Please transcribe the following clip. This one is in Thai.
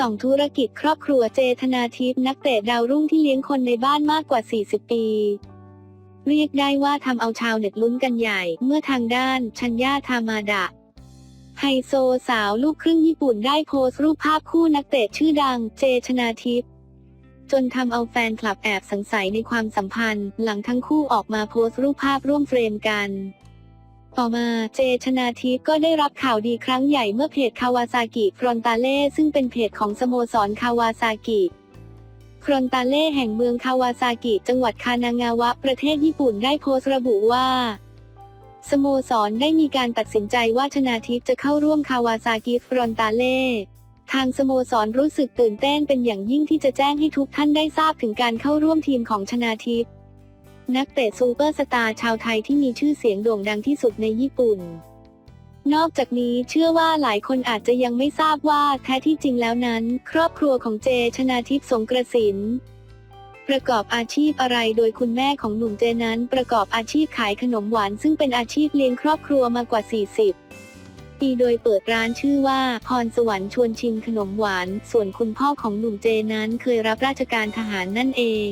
สองธุรกิจครอบครัวเจธนาทิพย์นักเตะดาวรุ่งที่เลี้ยงคนในบ้านมากกว่า 40 ปี เรียกได้ว่าทำเอาชาวเน็ตลุ้นกันใหญ่ เมื่อทางด้านชัญญาธามาดะไฮโซสาวลูกครึ่งญี่ปุ่นได้โพสต์รูปภาพคู่นักเตะชื่อดังเจชนาทิพย์จนทำเอาแฟนคลับแอบสงสัยในความสัมพันธ์ หลังทั้งคู่ออกมาโพสต์รูปภาพร่วมเฟรมกัน ต่อมา เจชนาทิพก็ได้รับข่าวดีครั้งใหญ่เมื่อเพจคาวาซากิฟรอนตาเล่ซึ่งเป็นเพจของสโมสรคาวาซากิฟรอนตาเล่แห่งเมืองคาวาซากิ จังหวัดคานางาวะ ประเทศญี่ปุ่นได้โพสต์ระบุว่า สโมสรได้มีการตัดสินใจว่าชนาทิพจะเข้าร่วมคาวาซากิฟรอนตาเล่ทางสโมสรรู้สึกตื่นเต้นเป็นอย่างยิ่งที่จะแจ้งให้ทุกท่านได้ทราบถึงการเข้าร่วมทีมของชนาทิพย์ นักเตะซูเปอร์สตาร์ชาวไทยที่มีชื่อเสียงโด่งดังที่สุดในญี่ปุ่น นอกจากนี้เชื่อว่าหลายคนอาจจะยังไม่ทราบว่าแท้ที่จริงแล้วนั้น ครอบครัวของเจชนาทิพย์สงกระสินประกอบอาชีพอะไรโดยคุณแม่ของหนุ่มเจนั้น ประกอบอาชีพขายขนมหวานซึ่งเป็นอาชีพเลี้ยงครอบครัวมากว่า 40 ปีโดยเปิดร้านชื่อว่าพรสวรรค์ชวนชิมขนมหวาน ส่วนคุณพ่อของหนุ่มเจนั้นเคยรับราชการทหารนั่นเอง